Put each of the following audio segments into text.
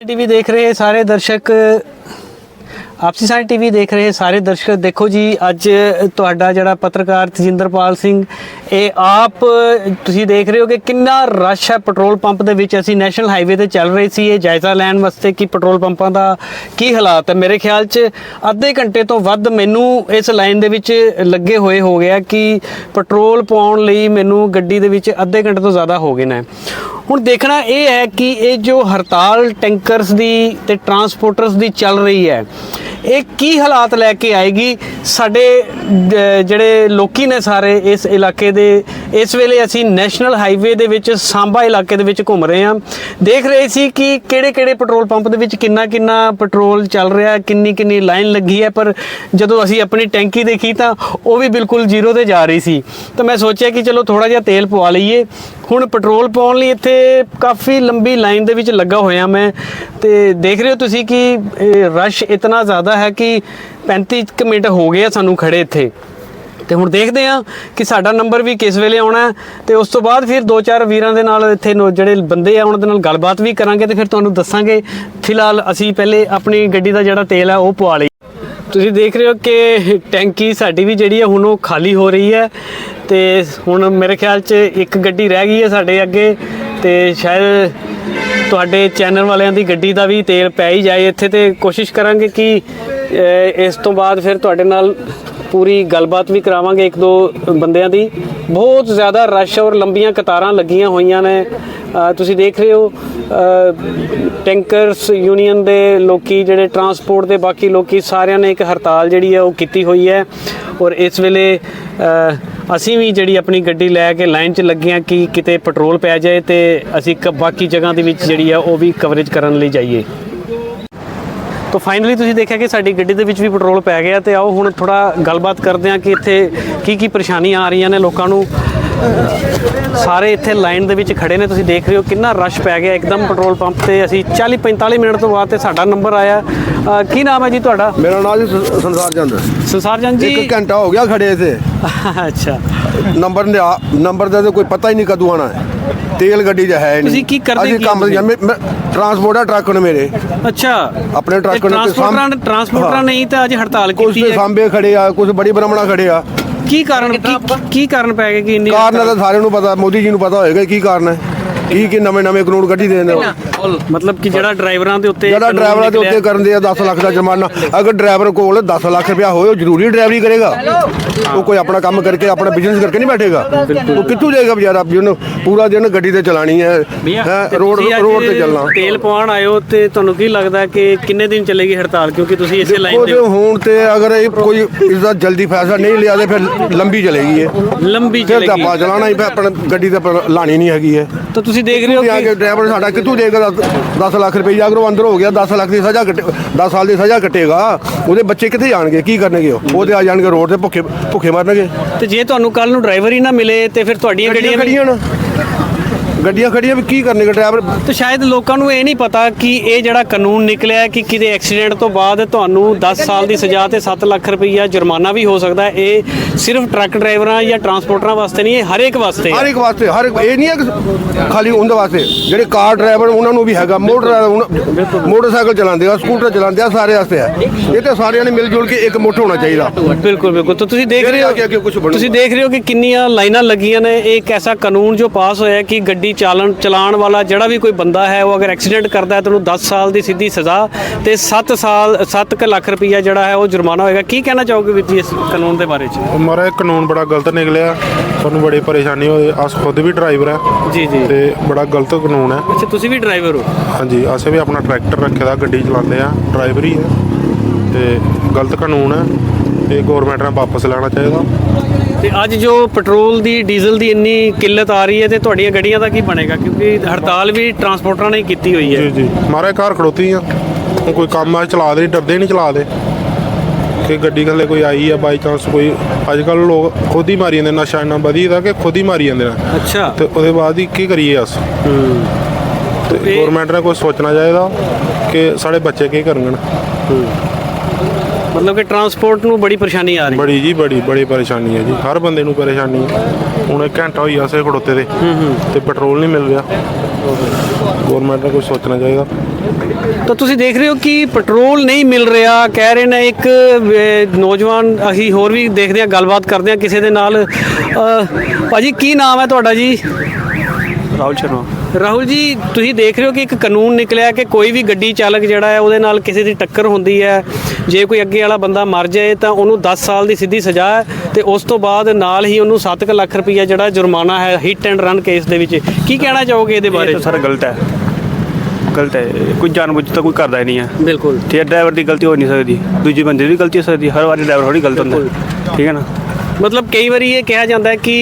TV ਦੇਖ ਰਹੇ ਸਾਰੇ ਦਰਸ਼ਕ ਆਪਸੀ ਸਾਂਝ ਟੀਵੀ ਦੇਖ ਰਹੇ ਸਾਰੇ ਦਰਸ਼ਕ, ਦੇਖੋ ਜੀ, ਅੱਜ ਤੁਹਾਡਾ ਜਿਹੜਾ ਪੱਤਰਕਾਰ ਤਜਿੰਦਰਪਾਲ ਸਿੰਘ, ਇਹ ਆਪ, ਤੁਸੀਂ ਦੇਖ ਰਹੇ ਹੋ ਕਿ ਕਿੰਨਾ ਰਸ਼ ਹੈ ਪੈਟਰੋਲ ਪੰਪ ਦੇ ਵਿੱਚ। ਅਸੀਂ ਨੈਸ਼ਨਲ ਹਾਈਵੇ ਤੇ ਚੱਲ ਰਹੇ ਸੀ, ਇਹ ਜਾਇਜ਼ਾ ਲੈਣ ਵਾਸਤੇ ਕਿ ਪੈਟਰੋਲ ਪੰਪਾਂ ਦਾ ਕੀ ਹਾਲਾਤ ਹੈ? ਮੇਰੇ ਖਿਆਲ 'ਚ ਅੱਧੇ ਘੰਟੇ ਤੋਂ ਵੱਧ ਮੈਨੂੰ ਇਸ ਲਾਈਨ ਦੇ ਵਿੱਚ ਲੱਗੇ ਹੋਏ ਹੋ ਗਿਆ ਕਿ ਪੈਟਰੋਲ ਪਾਉਣ ਲਈ ਮੈਨੂੰ ਗੱਡੀ ਦੇ ਵਿੱਚ ਅੱਧੇ ਘੰਟੇ ਤੋਂ ਜ਼ਿਆਦਾ ਹੋ ਗਏ ਨੇ। ਹੁਣ ਦੇਖਣਾ ਇਹ ਹੈ ਕਿ ਇਹ ਜੋ ਹੜਤਾਲ ਟੈਂਕਰਸ ਦੀ ਤੇ ਟਰਾਂਸਪੋਰਟਰਸ ਦੀ ਚੱਲ ਰਹੀ ਹੈ ਇਹ ਕੀ ਹਾਲਾਤ ਲੈ ਕੇ ਆਏਗੀ? ਸਾਡੇ ਜਿਹੜੇ ਲੋਕੀ ਨੇ ਸਾਰੇ ਇਸ ਇਲਾਕੇ ਦੇ, ਇਸ ਵੇਲੇ ਅਸੀਂ ਨੈਸ਼ਨਲ ਹਾਈਵੇ ਦੇ ਵਿੱਚ ਸਾਂਬਾ ਇਲਾਕੇ ਦੇ ਵਿੱਚ ਘੁੰਮ ਰਹੇ ਹਾਂ। ਦੇਖ ਰਹੇ ਸੀ ਕਿ ਕਿਹੜੇ ਕਿਹੜੇ ਪੈਟਰੋਲ ਪੰਪ ਦੇ ਵਿੱਚ ਕਿੰਨਾ ਕਿੰਨਾ ਪੈਟਰੋਲ ਚੱਲ ਰਿਹਾ ਕਿੰਨੀ ਕਿੰਨੀ ਲਾਈਨ ਲੱਗੀ ਹੈ, ਪਰ ਜਦੋਂ ਅਸੀਂ ਆਪਣੀ ਟੈਂਕੀ ਦੇਖੀ ਤਾਂ ਉਹ ਵੀ ਬਿਲਕੁਲ ਜ਼ੀਰੋ ਤੇ ਜਾ ਰਹੀ ਸੀ। ਤਾਂ ਮੈਂ ਸੋਚਿਆ ਕਿ ਚਲੋ ਥੋੜਾ ਜਿਹਾ ਤੇਲ ਪਵਾ ਲਈਏ। ਹੁਣ ਪੈਟਰੋਲ ਪਾਉਣ ਲਈ ਇੱਥੇ ਕਾਫੀ ਲੰਬੀ ਲਾਈਨ ਦੇ ਵਿੱਚ ਲੱਗਾ ਹੋਇਆ ਮੈਂ। ਤੇ ਦੇਖ ਰਹੇ ਹੋ ਤੁਸੀਂ ਕਿ ਰਸ਼ ਇਤਨਾ ਜ਼ਿਆਦਾ ਹੈ ਕਿ 35 ਕੁ ਮਿੰਟ ਹੋ ਗਏ ਆ ਸਾਨੂੰ ਖੜੇ ਇੱਥੇ। ਤੇ ਹੁਣ ਦੇਖਦੇ ਹਾਂ ਕਿ ਸਾਡਾ ਨੰਬਰ ਵੀ ਕਿਸ ਵੇਲੇ ਆਉਣਾ ਹੈ ਤੇ ਉਸ ਤੋਂ ਬਾਅਦ ਫਿਰ ਦੋ ਚਾਰ ਵੀਰਾਂ ਦੇ ਨਾਲ ਇੱਥੇ ਜਿਹੜੇ ਬੰਦੇ ਆ, ਉਹਨਾਂ ਦੇ ਨਾਲ ਗੱਲਬਾਤ ਵੀ ਕਰਾਂਗੇ ਤੇ ਫਿਰ ਤੁਹਾਨੂੰ ਦੱਸਾਂਗੇ। ਫਿਲਹਾਲ ਅਸੀਂ ਪਹਿਲੇ ਆਪਣੀ ਗੱਡੀ ਦਾ ਜਿਹੜਾ ਤੇਲ ਹੈ ਉਹ ਪਵਾ ਲਈ। ਤੁਸੀਂ ਦੇਖ ਰਹੇ ਹੋ ਕਿ ਟੈਂਕੀ ਸਾਡੀ ਵੀ ਜਿਹੜੀ ਹੈ ਹੁਣ ਉਹ ਖਾਲੀ ਹੋ ਰਹੀ ਹੈ ਤੇ ਹੁਣ ਮੇਰੇ ਖਿਆਲ 'ਚ ਇੱਕ ਗੱਡੀ ਰਹਿ ਗਈ ਹੈ ਸਾਡੇ ਅੱਗੇ ਤੇ ਸ਼ਾਇਦ ਤੁਹਾਡੇ ਚੈਨਲ ਵਾਲਿਆਂ ਦੀ ਗੱਡੀ ਦਾ ਵੀ ਤੇਲ ਪੈ ਹੀ ਜਾਏ, ਇੱਥੇ ਤੇ ਕੋਸ਼ਿਸ਼ ਕਰਾਂਗੇ ਕਿ ਇਸ ਤੋਂ ਬਾਅਦ ਫਿਰ ਤੁਹਾਡੇ ਨਾਲ ਪੂਰੀ ਗੱਲਬਾਤ ਵੀ ਕਰਾਵਾਂਗੇ ਇੱਕ ਦੋ ਬੰਦਿਆਂ ਦੀ। ਬਹੁਤ ਜ਼ਿਆਦਾ ਰਸ਼ ਔਰ ਲੰਬੀਆਂ ਕਤਾਰਾਂ ਲੱਗੀਆਂ ਹੋਈਆਂ ਨੇ। ਤੁਸੀਂ ਦੇਖ ਰਹੇ ਹੋ ਟੈਂਕਰਸ ਯੂਨੀਅਨ ਦੇ ਲੋਕੀ ਜਿਹੜੇ ਟਰਾਂਸਪੋਰਟ ਦੇ ਬਾਕੀ ਲੋਕੀ ਸਾਰਿਆਂ ਨੇ ਇੱਕ ਹੜਤਾਲ ਜਿਹੜੀ ਹੈ ਉਹ ਕੀਤੀ ਹੋਈ ਹੈ। ਔਰ ਇਸ ਵੇਲੇ ਅਸੀਂ ਵੀ ਜਿਹੜੀ ਆਪਣੀ ਗੱਡੀ ਲੈ ਕੇ ਲਾਈਨ 'ਚ ਲੱਗੇ ਹਾਂ ਕਿ ਕਿਤੇ ਪੈਟਰੋਲ ਪੈ ਜਾਏ ਤੇ ਅਸੀਂ ਕ- ਬਾਕੀ ਜਗ੍ਹਾ ਦੇ ਵਿੱਚ ਜਿਹੜੀ ਆ ਉਹ ਵੀ ਕਵਰੇਜ ਕਰਨ ਲਈ ਜਾਈਏ। ਤਾਂ ਫਾਈਨਲੀ ਤੁਸੀਂ ਦੇਖਿਆ ਕਿ ਸਾਡੀ ਗੱਡੀ ਦੇ ਵਿੱਚ ਵੀ ਪੈਟਰੋਲ ਪੈ ਗਿਆ ਤੇ ਆਓ ਹੁਣ ਥੋੜਾ ਗੱਲਬਾਤ ਕਰਦੇ ਹਾਂ ਕਿ ਇੱਥੇ ਕੀ ਕੀ ਪਰੇਸ਼ਾਨੀਆਂ ਆ ਰਹੀਆਂ ਨੇ ਲੋਕਾਂ ਨੂੰ। ਸਾਰੇ ਇੱਥੇ ਲਾਈਨ ਦੇ ਵਿੱਚ ਖੜੇ ਨੇ ਤੁਸੀਂ ਦੇਖ ਰਹੇ ਹੋ ਕਿੰਨਾ ਰਸ਼ ਪੈ ਗਿਆ ਇੱਕਦਮ ਪੈਟਰੋਲ ਪੰਪ ਤੇ। ਅਸੀਂ 40 45 ਮਿੰਟ ਤੋਂ ਬਾਅਦ ਤੇ ਸਾਡਾ ਨੰਬਰ ਆਇਆ। ਕੀ ਨਾਮ ਹੈ ਜੀ ਤੁਹਾਡਾ? ਮੇਰਾ ਨਾਮ ਜੀ ਸ- ਸੰਸਾਰ ਚੰਦ। ਸੰਸਾਰ ਜਨ ਜੀ। ਇੱਕ ਘੰਟਾ ਹੋ ਗਿਆ ਖੜੇ ਇੱਥੇ। ਅੱਛਾ। ਨੰਬਰ ਨੇ ਆ- ਨੰਬਰ ਦਾ ਤਾਂ ਕੋਈ ਪਤਾ ਹੀ ਨਹੀਂ ਕਦੋਂ ਆਣਾ ਹੈ। ਤੇਲ ਗੱਡੀ 'ਚ ਹੈ ਨਹੀਂ ਤੁਸੀਂ ਕੀ ਕਰਦੇ ਅਸੀਂ ਕੀ ਕੰਮ ਹੋ? ਟਰਾਂਸਪੋਰਟ ਆ ਟਰੱਕ ਨੇ ਮੇਰੇ। ਅੱਛਾ। ਆਪਣੇ ਟਰੱਕ ਨੇ ਤੇ ਟਰਾਂਸਪੋਰਟਰਾਂ ਸਾਂਭ- ਟਰਾਂਸਪੋਰਟਰਾਂ ਹਾਂ। ਨਹੀਂ ਤਾਂ ਅੱਜ ਹੜਤਾਲ ਕੁਝ ਕੀਤੀ ਤੇ ਹੈ। ਸਾਂਬੇ ਖੜੇ ਆ ਕੁਝ ਬੜੀ ਬ੍ਰਹਮਣਾ ਖੜੇ ਆ। ਕੀ ਕਾਰਨ ਕੀ ਕੀ ਕਾਰਨ ਪੈ ਗਿਆ ਕਿ ਇੰਨੀ ਕਾਰਨ ਤਾਂ ਸਾਰਿਆਂ ਨੂੰ ਪਤਾ ਮੋਦੀ ਜੀ ਨੂੰ ਪਤਾ ਹੋਏਗਾ ਕੀ ਕਾਰਨ ਹੈ। ਕੀ ਕੀ ਨਵੇਂ ਨਵੇਂ ਕਾਨੂੰਨ ਕੱਢੀ ਦੇ ਉਹ। ਮਤਲਬ ਕਿ ਜਿਹੜਾ ਡਰਾਈਵਰਾਂ ਦੇ ਉੱਤੇ ਜਿਹੜਾ ਡਰਾਈਵਰਾਂ ਦੇ ਉੱਤੇ ਕਰਨ ਦੇ ਆ 10 ਲੱਖ ਦਾ ਜੁਰਮਾਨਾ ਅਗਰ ਡਰਾਈਵਰ ਕੋਲ 10 ਲੱਖ ਰੁਪਇਆ ਹੋਏ ਉਹ ਜ਼ਰੂਰੀ ਡਰਾਈਵਰੀ ਕਰੇਗਾ? ਉਹ ਕੋਈ ਆਪਣਾ ਕੰਮ ਕਰਕੇ ਆਪਣਾ ਬਿਜ਼ਨਸ ਕਰਕੇ ਨਹੀਂ ਬੈਠੇਗਾ? ਉਹ ਕਿੱਥੋਂ ਜਾਏਗਾ ਵਿਚਾਰਾ? ਵੀ ਉਹਨੂੰ ਪੂਰਾ ਦਿਨ ਗੱਡੀ ਤੇ ਚਲਾਣੀ ਹੈ ਹੈਂ, ਰੋਡ ਰੋਡ ਤੇ ਚੱਲਣਾ। ਤੇਲ ਪਵਾਉਣ ਆਇਓ ਤੇ ਤੁਹਾਨੂੰ ਕੀ ਲੱਗਦਾ ਕਿ ਕਿੰਨੇ ਦਿਨ ਚੱਲੇਗੀ ਹੜਤਾਲ? ਕਿਉਂਕਿ ਤੁਸੀਂ ਇਸੇ ਲਾਈਨ ਤੇ ਹੁਣ ਤੇ ਅਗਰ ਇਹ ਕੋਈ ਇਸ ਦਾ ਜਲਦੀ ਫੈਸਲਾ ਨਹੀਂ ਲਿਆ ਤੇ ਫਿਰ ਲੰਬੀ ਚਲੇਗੀ ਇਹ। ਲੰਬੀ ਫਿਰ ਤਾਂ ਚੱਲੇਗੀ। ਚਲਾਣਾ ਹੀ ਆਪਣਾ ਗੱਡੀ ਤੇ ਲਾਣੀ ਨਹੀਂ ਹੈਗੀ ਹੈ ਤਾਂ ਤੁਸੀਂ ਦੇਖ ਰਹੇ ਹੋ ਆ ਕਿ ਕੇ ਡਰਾਈਵਰ ਸਾਡਾ ਕਿੱਥੋਂ ਦੇਗਾ? 10 ਲੱਖ ਰੁਪਏ ਅਗਰ ਅੰਦਰ ਹੋ ਗਿਆ 10 ਲੱਖ ਦੀ ਸਜ਼ਾ ਕੱਟੇ 10 ਸਾਲ ਦੀ ਸਜ਼ਾ ਕੱਟੇਗਾ। ਉਹਦੇ ਬੱਚੇ ਕਿੱਥੇ ਜਾਣਗੇ? ਕੀ ਕਰਨਗੇ ਉਹ? ਉਹਦੇ ਆ ਜਾਣਗੇ ਰੋਡ ਤੇ ਭੁੱਖੇ ਭੁੱਖੇ ਮਰਨਗੇ। ਤੇ ਜੇ ਤੁਹਾਨੂੰ ਕੱਲ ਨੂੰ ਡਰਾਈਵਰ ਹੀ ਨਾ ਮਿਲੇ ਤੇ ਫਿਰ ਤੁਹਾਡੀਆਂ ਗੱਡੀਆਂ ਗੱਡੀਆਂ ਖੜੀਆਂ ਵੀ ਕੀ ਕਰਨਗੇ? ਡਰਾਈਵਰ ਤੇ ਸ਼ਾਇਦ ਲੋਕਾਂ ਨੂੰ ਇਹ ਨਹੀਂ ਪਤਾ ਕਿ ਇਹ ਜਿਹੜਾ ਕਾਨੂੰਨ ਨਿਕਲਿਆ ਹੈ ਕਿ ਕਿਤੇ ਐਕਸੀਡੈਂਟ ਤੋਂ ਬਾਅਦ ਤੁਹਾਨੂੰ 10 ਸਾਲ ਦੀ ਸਜ਼ਾ ਤੇ 7 ਲੱਖ ਰੁਪਈਆ ਜੁਰਮਾਨਾ ਵੀ ਹੋ ਸਕਦਾ ਹੈ। ਇਹ ਸਿਰਫ ਟਰੱਕ ਡਰਾਈਵਰਾਂ ਜਾਂ ਟਰਾਂਸਪੋਰਟਰਾਂ ਵਾਸਤੇ ਨਹੀਂ ਇਹ ਹਰ ਇੱਕ ਵਾਸਤੇ ਹਰ ਹੈ ਇੱਕ ਵਾਸਤੇ ਹਰ ਇੱਕ ਇਹ ਨਹੀਂ ਹੈ ਕਿ ਖਾਲੀ ਉਹਦੇ ਵਾਸਤੇ। ਜਿਹੜੇ ਕਾਰ ਡਰਾਈਵਰ ਉਹਨਾਂ ਨੂੰ ਵੀ ਹੈਗਾ ਮੋਟਰ ਮੋਟਰਸਾਈਕਲ ਚਲਾਉਂਦੇ ਆ ਸਕੂਟਰ ਚਲਾਉਂਦੇ ਆ ਸਾਰੇ ਵਾਸਤੇ ਹੈ। ਇਹ ਤੇ ਸਾਰਿਆਂ ਨੇ ਮਿਲ ਜੁਲ ਕੇ ਇੱਕ ਮੁੱਠ ਹੋਣਾ ਚਾਹੀਦਾ। ਬਿਲਕੁਲ ਬਿਲਕੁਲ। ਤਾਂ ਤੁਸੀਂ ਦੇਖ ਰਹੇ ਹੋ ਅੱਗੇ- ਅੱਗੇ ਕੁਛ ਬਣੂਗਾ। ਤੁਸੀਂ ਦੇਖ ਰਹੇ ਹੋ ਕਿ ਕਿੰਨੀਆਂ ਲਾਈਨਾਂ ਲੱਗੀਆਂ ਨੇ। ਇਹ ਇੱਕ ਐਸਾ ਕਾਨੂੰਨ ਜੋ ਪਾਸ ਹੋਇਆ ਹੈ ਕਿ ਗੱਡੀ ਚਾਲਣ ਚਲਾਉਣ ਵਾਲਾ ਜਿਹੜਾ ਵੀ ਕੋਈ ਬੰਦਾ ਹੈ ਉਹ ਅਗਰ ਐਕਸੀਡੈਂਟ ਕਰਦਾ ਹੈ ਤਾਂ ਉਹਨੂੰ 10 ਸਾਲ ਦੀ ਸਿੱਧੀ ਸਜ਼ਾ ਤੇ 7 ਸਾਲ 7 ਲੱਖ ਰੁਪਈਆ ਜਿਹੜਾ ਹੈ ਉਹ ਜੁਰਮਾਨਾ ਹੋਏਗਾ। ਕੀ ਕਹਿਣਾ ਚਾਹੋਗੇ ਵੀਰ ਜੀ ਇਸ ਕਾਨੂੰਨ ਦੇ ਬਾਰੇ ਚ? ਮਾਰਾ ਇਹ ਕਾਨੂੰਨ ਬੜਾ ਗਲਤ ਨਿਕਲਿਆ। ਸਾਨੂੰ ਬੜੀ ਪਰੇਸ਼ਾਨੀ ਹੋਈ। ਅਸ ਖੁਦ ਵੀ ਡਰਾਈਵਰ ਹੈ। ਜੀ ਜੀ। ਤੇ ਬੜਾ ਗਲਤ ਕਾਨੂੰਨ ਹੈ। ਅੱਛਾ ਤੁਸੀਂ ਵੀ ਡਰਾਈਵਰ ਹੋ? ਹਾਂਜੀ ਅਸੀਂ ਵੀ ਆਪਣਾ ਟਰੈਕਟਰ ਰੱਖੇ ਦਾ ਗੱਡੀ ਚਲਾਉਂਦੇ ਆ ਡਰਾਈਵਰ ਹੀ ਹੈ। ਤੇ ਗਲਤ ਕਾਨੂੰਨ ਹੈ। ਇਹ ਗਵਰਨਮੈਂਟ ਨੇ ਵਾਪਸ ਲੈਣਾ ਚਾਹੀਦਾ। ਤੇ ਅੱਜ ਜੋ ਪੈਟਰੋਲ ਦੀ ਡੀਜ਼ਲ ਦੀ ਇੰਨੀ ਕਿੱਲਤ ਆ ਰਹੀ ਹੈ ਤੇ ਤੁਹਾਡੀਆਂ ਗੱਡੀਆਂ ਦਾ ਕੀ ਬਣੇਗਾ? ਕਿਉਂਕਿ ਹੜਤਾਲ ਵੀ ਟਰਾਂਸਪੋਰਟਰਾਂ ਨੇ ਕੀਤੀ ਹੋਈ ਹੈ। ਜੀ ਜੀ। ਮਾਰੇ ਕਾਰ ਖੜੋਤੀ ਆ। ਹੁਣ ਕੋਈ ਕੰਮ ਆ ਚਲਾ ਦੇ ਡਰਦੇ ਨਹੀਂ ਚਲਾ ਦੇ। ਕਿ ਗੱਡੀ ਥੱਲੇ ਕੋਈ ਆਈ ਆ ਬਾਈ ਚਾਂਸ ਕੋਈ ਅੱਜ ਕੱਲ ਲੋਕ ਖੁਦ ਹੀ ਮਾਰੀ ਜਾਂਦੇ ਨਸ਼ਾ ਇੰਨਾ ਵਧੀਆ ਕਿ ਖੁਦ ਹੀ ਮਾਰੀ ਜਾਂਦੇ ਨੇ। ਅੱਛਾ। ਤੇ ਉਹਦੇ ਬਾਅਦ ਹੀ ਕੀ ਕਰੀਏ ਅਸ? ਤੇ- ਗਵਰਨਮੈਂਟ ਨੇ ਕੋਈ ਸੋਚਣਾ ਚਾਹੀਦਾ ਕਿ ਸਾਡੇ ਬੱਚੇ ਕੀ ਕਰਨਗੇ ਮਤਲਬ ਕਿ ਟਰਾਂਸਪੋਰਟ ਨੂੰ ਬੜੀ ਪਰੇਸ਼ਾਨੀ ਆ ਰਹੀ। ਹੈ ਬੜੀ ਜੀ ਬੜੀ ਬੜੀ ਪਰੇਸ਼ਾਨੀ ਹੈ ਜੀ। ਹਰ ਬੰਦੇ ਨੂੰ ਪਰੇਸ਼ਾਨੀ ਹੈ। ਹੁਣ ਇੱਕ ਘੰਟਾ ਹੋਈ ਆਸੇ ਖੜੋਤੇ ਦੇ ਤੇ ਪੈਟਰੋਲ ਨਹੀਂ ਮਿਲ ਰਿਹਾ। ਗਵਰਨਮੈਂਟ ਨੂੰ ਕੁਝ ਸੋਚਣਾ ਚਾਹੀਦਾ। ਤਾਂ ਤੁਸੀਂ ਦੇਖ ਰਹੇ ਹੋ ਕਿ ਪੈਟਰੋਲ ਨਹੀਂ ਮਿਲ ਰਿਹਾ। ਕਹਿ ਰਹੇ ਨੇ ਇੱਕ ਅਹ, ਨੌਜਵਾਨ ਅਸੀਂ ਹੋਰ ਵੀ ਦੇਖਦੇ ਹਾਂ ਗੱਲਬਾਤ ਕਰਦੇ ਹਾਂ ਕਿਸੇ ਦੇ ਨਾਲ। ਅਹ, ਭਾਜੀ ਕੀ ਨਾਮ ਹੈ ਤੁਹਾਡਾ ਜੀ? ਰਾਹੁਲ ਸ਼ਰਮਾ। ਰਾਹੁਲ ਜੀ ਤੁਸੀਂ ਦੇਖ ਰਹੇ ਹੋ ਕਿ ਇੱਕ ਕਾਨੂੰਨ ਨਿਕਲਿਆ ਕਿ ਕੋਈ ਵੀ ਗੱਡੀ ਚਾਲਕ ਜਿਹੜਾ ਹੈ ਉਹਦੇ ਨਾਲ ਕਿਸੇ ਦੀ ਟੱਕਰ ਹੁੰਦੀ ਹੈ। ਜੇ ਕੋਈ ਅੱਗੇ ਵਾਲਾ ਬੰਦਾ ਮਰ ਜਾਏ ਤਾਂ ਉਹਨੂੰ 10 ਸਾਲ ਦੀ ਸਿੱਧੀ ਸਜ਼ਾ ਹੈ ਤੇ ਉਸ ਤੋਂ ਬਾਅਦ ਨਾਲ ਹੀ ਉਹਨੂੰ 7 ਲੱਖ ਰੁਪਈਆ ਜਿਹੜਾ ਜੁਰਮਾਨਾ ਹੈ ਹਿੱਟ ਐਂਡ ਰਨ ਕੇਸ ਦੇ ਵਿੱਚ। ਕੀ ਕਹਿਣਾ ਚਾਹੋਗੇ ਇਹਦੇ ਇਹ ਬਾਰੇ ਤਾਂ ਸਰ ਗਲਤ ਹੈ। ਗਲਤ ਹੈ। ਕੋਈ ਜਾਣਬੁੱਝ ਤਾਂ ਕੋਈ ਕਰਦਾ ਹੀ ਨਹੀਂ ਹੈ। ਬਿਲਕੁਲ। ਤੇ ਡਰਾਈਵਰ ਦੀ ਗਲਤੀ ਹੋ ਨਹੀਂ ਸਕਦੀ। ਦੂਜੇ ਬੰਦੇ ਦੀ ਗਲਤੀ ਹੋ ਸਕਦੀ ਹਰ ਵਾਰੀ ਡਰਾਈਵਰ ਥੋੜੀ ਗਲਤ ਹੁੰਦਾ। ਠੀਕ ਹੈ ਨਾ? ਮਤਲਬ ਕਈ ਵਾਰੀ ਇਹ ਕਿਹਾ ਜਾਂਦਾ ਹੈ ਕਿ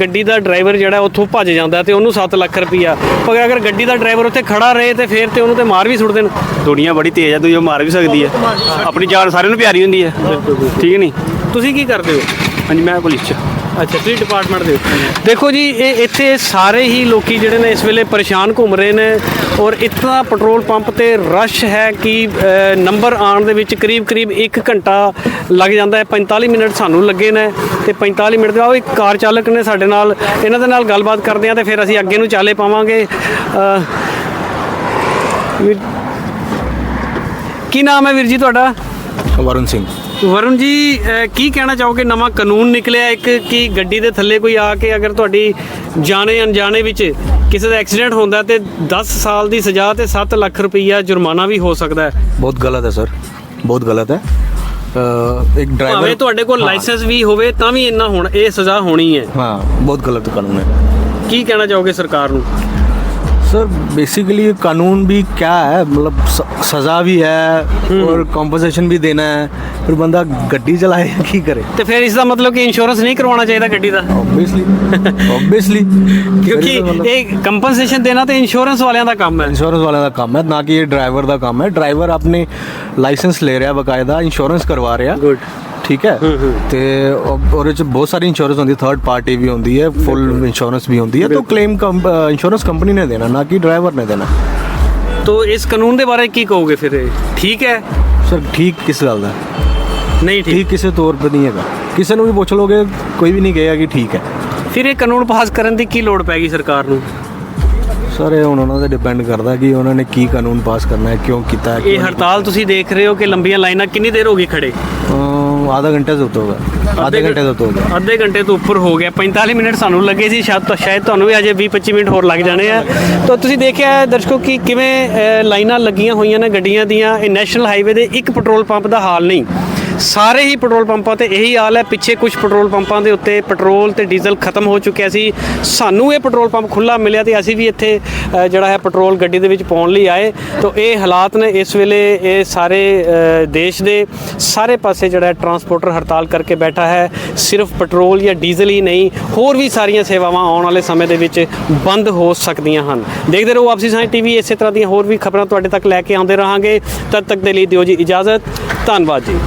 ਗੱਡੀ ਦਾ ਡਰਾਈਵਰ ਜਿਹੜਾ ਉੱਥੋਂ ਭੱਜ ਜਾਂਦਾ ਤੇ ਉਹਨੂੰ 7 ਲੱਖ ਰੁਪਈਆ। ਪਰ ਅਗਰ ਗੱਡੀ ਦਾ ਡਰਾਈਵਰ ਉੱਥੇ ਖੜਾ ਰਹੇ ਤੇ ਫਿਰ ਤੇ ਉਹਨੂੰ ਤੇ ਮਾਰ ਵੀ ਸੁੱਟ ਦੇਣ ਦੁਨੀਆ ਬੜੀ ਤੇਜ਼ ਹੈ ਦੂਜੇ ਮਾਰ ਵੀ ਸਕਦੀ ਹੈ ਆਪਣੀ ਜਾਨ ਸਾਰਿਆਂ ਨੂੰ ਪਿਆਰੀ ਹੁੰਦੀ ਹੈ ਠੀਕ ਹੈ ਨਹੀਂ? ਤੁਸੀਂ ਕੀ ਕਰਦੇ ਹੋ? ਹਾਂਜੀ ਮੈਂ ਪੁਲਿਸ ਚ। ਅੱਛਾ ਤੁਸੀਂ ਡਿਪਾਰਟਮੈਂਟ ਦੇ। ਦੇਖੋ ਜੀ ਇਹ ਇੱਥੇ ਸਾਰੇ ਹੀ ਲੋਕੀ ਜਿਹੜੇ ਨੇ ਇਸ ਵੇਲੇ ਪਰੇਸ਼ਾਨ ਘੁੰਮ ਰਹੇ ਨੇ ਔਰ ਇਤਨਾ ਪੈਟਰੋਲ ਪੰਪ ਤੇ ਰਸ਼ ਹੈ ਕਿ ਨੰਬਰ ਆਉਣ ਦੇ ਵਿੱਚ ਕਰੀਬ ਕਰੀਬ 1 ਘੰਟਾ ਲੱਗ ਜਾਂਦਾ ਹੈ। 45 ਮਿੰਟ ਸਾਨੂੰ ਲੱਗੇ ਨੇ ਤੇ 45 ਮਿੰਟ ਦੇ ਬਾਅਦ ਇੱਕ ਕਾਰ ਚਾਲਕ ਨੇ ਸਾਡੇ ਨਾਲ ਇਹਨਾਂ ਦੇ ਨਾਲ ਗੱਲਬਾਤ ਕਰਦੇ ਆ ਤੇ ਫਿਰ ਅਸੀਂ ਅੱਗੇ ਨੂੰ ਚਾਲੇ ਪਾਵਾਂਗੇ। ਕੀ ਨਾਮ ਹੈ ਵੀਰ ਜੀ ਤੁਹਾਡਾ? ਵਰੁਣ ਸਿੰਘ। ਵਰੁਣ ਜੀ ਅਹ ਕੀ ਕਹਿਣਾ ਚਾਹੋਗੇ? ਨਵਾਂ ਕਾਨੂੰਨ ਨਿਕਲਿਆ ਇੱਕ ਕਿ ਗੱਡੀ ਦੇ ਥੱਲੇ ਕੋਈ ਆ ਕੇ ਅਗਰ ਤੁਹਾਡੀ ਜਾਣੇ ਅਣਜਾਣੇ ਵਿੱਚ ਕਿਸੇ ਦਾ ਐਕਸੀਡੈਂਟ ਹੁੰਦਾ ਤੇ 10 ਸਾਲ ਦੀ ਸਜ਼ਾ ਤੇ 7 ਲੱਖ ਰੁਪਈਆ ਜੁਰਮਾਨਾ ਵੀ ਹੋ ਸਕਦਾ ਹੈ? ਬਹੁਤ ਗਲਤ ਹੈ ਸਰ। ਬਹੁਤ ਗਲਤ ਹੈ। ਅ, ਇੱਕ ਭਾਵੇਂ ਤੁਹਾਡੇ ਕੋਲ ਲਾਇਸੈਂਸ ਵੀ ਹੋਵੇ ਤਾਂ ਵੀ ਇੰਨਾ ਹੁਣ ਇਹ ਸਜ਼ਾ ਹੋਣੀ ਹੈ। ਹਾਂ ਬਹੁਤ ਗਲਤ ਕਾਨੂੰਨ है ਕੀ ਕਹਿਣਾ ਚਾਹੋਗੇ ਸਰਕਾਰ ਨੂੰ? सर बेसिकली कानून भी क्या है मतलब स- सजा भी है और कॉम्पोजिशन भी देना है फिर बंदा गड्डी चलाए या की करे ਤੇ ਫਿਰ ਇਸ ਦਾ ਮਤਲਬ ਕਿ ਇੰਸ਼ੋਰੈਂਸ ਨਹੀਂ ਕਰਵਾਉਣਾ ਚਾਹੀਦਾ ਗੱਡੀ ਦਾ ऑब्वियसली ऑब्वियसली ਕਿਉਂਕਿ ਇਹ ਕੰਪਨਸੇਸ਼ਨ ਦੇਣਾ ਤੇ ਇੰਸ਼ੋਰੈਂਸ ਵਾਲਿਆਂ ਦਾ ਕੰਮ ਹੈ इंश्योरेंस वाले का काम है ना कि ये ड्राइवर का काम है ड्राइवर अपने ਲਾਇਸੈਂਸ ਲੈ ਰਿਹਾ ਬਕਾਇਦਾ ਇੰਸ਼ੋਰੈਂਸ ਕਰਵਾ ਰਿਹਾ ਗੁੱਡ ਠੀਕ ਹੈ? ਤੇ ਉਹ- ਉਹਦੇ ਚ ਬਹੁਤ ਸਾਰੀ ਇੰਸ਼ੋਰੈਂਸ ਹੁੰਦੀ ਹੈ ਥਰਡ ਪਾਰਟੀ ਵੀ ਹੁੰਦੀ ਹੈ ਫੁੱਲ ਇੰਸ਼ੋਰੈਂਸ ਵੀ ਹੁੰਦੀ ਹੈ। ਤਾਂ ਕਲੇਮ ਇੰਸ਼ੋਰੈਂਸ ਕੰਪਨੀ ਨੇ ਦੇਣਾ ਨਾ ਕਿ ਡਰਾਈਵਰ ਨੇ ਦੇਣਾ। ਤੋ ਇਸ ਕਾਨੂੰਨ ਦੇ ਬਾਰੇ ਕੀ ਕਹੋਗੇ ਫਿਰ? ਇਹ? ਠੀਕ ਹੈ? ਸਰ ਠੀਕ ਕਿਸ ਗੱਲ ਦਾ? ਨਹੀਂ ਠੀਕ। ਕਿਸੇ ਤੌਰ 'ਤੇ ਨਹੀਂ ਹੈਗਾ। ਕਿਸੇ ਨੂੰ ਵੀ ਪੁੱਛ ਲੋਗੇ ਕੋਈ ਵੀ ਨਹੀਂ ਕਹੇਗਾ ਕਿ ਠੀਕ ਹੈ। ਫਿਰ ਇਹ ਕਾਨੂੰਨ ਪਾਸ ਕਰਨ ਦੀ ਕੀ ਲੋੜ ਪੈਗੀ ਸਰਕਾਰ ਨੂੰ? ਸਰ ਇਹ ਹੁਣ ਉਹਨਾਂ ਤੇ ਡਿਪੈਂਡ ਕਰਦਾ ਕਿ ਉਹਨਾਂ ਨੇ ਕੀ ਕਾਨੂੰਨ ਪਾਸ ਕਰਨਾ ਹੈ ਕਿਉਂ ਕੀਤਾ ਹੈ ਇਹ ਹੜਤਾਲ ਤੁਸੀਂ ਦੇਖ ਰਹੇ ਹੋ ਕਿ ਲੰਬੀਆਂ ਲਾਈਨਾਂ ਕਿੰਨੀ ਦੇਰ ਹੋ ਗਈ ਖੜੇ? ਅਮ, ਆਧਾ ਘੰਟੇ ਤੋਂ ਉੱਤੇ ਆਧੇ ਘੰਟੇ ਤੋਂ ਗਿਆ। ਅੱਧੇ ਘੰਟੇ ਤੋਂ ਉੱਪਰ ਹੋ ਗਿਆ। 45 ਮਿੰਟ ਸਾਨੂੰ ਲੱਗੇ ਸੀ ਸ਼ਾਇਦ ਤਾਂ ਸ਼ਾਇਦ ਤੁਹਾਨੂੰ ਵੀ ਅਜੇ 20 25 ਮਿੰਟ ਹੋਰ ਲੱਗ ਜਾਣੇ ਆ। ਤਾਂ ਤੁਸੀਂ ਦੇਖਿਆ ਹੈ ਦਰਸ਼ਕੋ ਕਿ ਕਿਵੇਂ ਅ, ਲਾਈਨਾਂ ਲੱਗੀਆਂ ਹੋਈਆਂ ਨੇ ਗੱਡੀਆਂ ਦੀਆਂ। ਇਹ ਨੈਸ਼ਨਲ ਹਾਈਵੇ ਦੇ ਇੱਕ ਪੈਟਰੋਲ ਪੰਪ ਦਾ ਹਾਲ ਨਹੀਂ। ਸਾਰੇ ਹੀ ਪੈਟਰੋਲ ਪੰਪਾਂ ਤੇ ਇਹੀ ਹਾਲ ਹੈ। ਪਿੱਛੇ ਕੁਝ ਪੈਟਰੋਲ ਪੰਪਾਂ ਦੇ ਉੱਤੇ ਪੈਟਰੋਲ ਤੇ ਡੀਜ਼ਲ ਖਤਮ ਹੋ ਚੁੱਕਿਆ ਸੀ। ਸਾਨੂੰ ਇਹ ਪੈਟਰੋਲ ਪੰਪ ਖੁੱਲਾ ਮਿਲਿਆ ਤੇ ਅਸੀਂ ਵੀ ਇੱਥੇ ਜਿਹੜਾ ਹੈ ਪੈਟਰੋਲ ਗੱਡੀ ਦੇ ਵਿੱਚ ਪਾਉਣ ਲਈ ਆਏ। ਤਾਂ ਇਹ ਹਾਲਾਤ ਨੇ। ਇਸ ਵੇਲੇ ਇਹ ਸਾਰੇ ਦੇਸ਼ ਦੇ ਸਾਰੇ ਪਾਸੇ ਜਿਹੜਾ ਟਰਾਂਸਪੋਰਟਰ ਹੜਤਾਲ ਕਰਕੇ ਬੈਠਾ ਹੈ। ਸਿਰਫ ਪੈਟਰੋਲ ਜਾਂ ਡੀਜ਼ਲ ਹੀ ਨਹੀਂ, ਹੋਰ ਵੀ ਸਾਰੀਆਂ ਸੇਵਾਵਾਂ ਆਉਣ ਵਾਲੇ ਸਮੇਂ ਦੇ ਵਿੱਚ ਬੰਦ ਹੋ ਸਕਦੀਆਂ ਹਨ। ਦੇਖਦੇ ਰਹੋ ਆਪਸੀ ਸਾਇੰਸ ਟੀਵੀ, ਇਸੇ ਤਰ੍ਹਾਂ ਦੀਆਂ ਹੋਰ ਵੀ ਖਬਰਾਂ ਤੁਹਾਡੇ ਤੱਕ ਲੈ ਕੇ ਆਉਂਦੇ ਰਹਾਂਗੇ। ਤਦ ਤੱਕ ਦੇ ਲਈ ਦਿਓ ਜੀ ਇਜਾਜ਼ਤ। ਧੰਨਵਾਦ ਜੀ।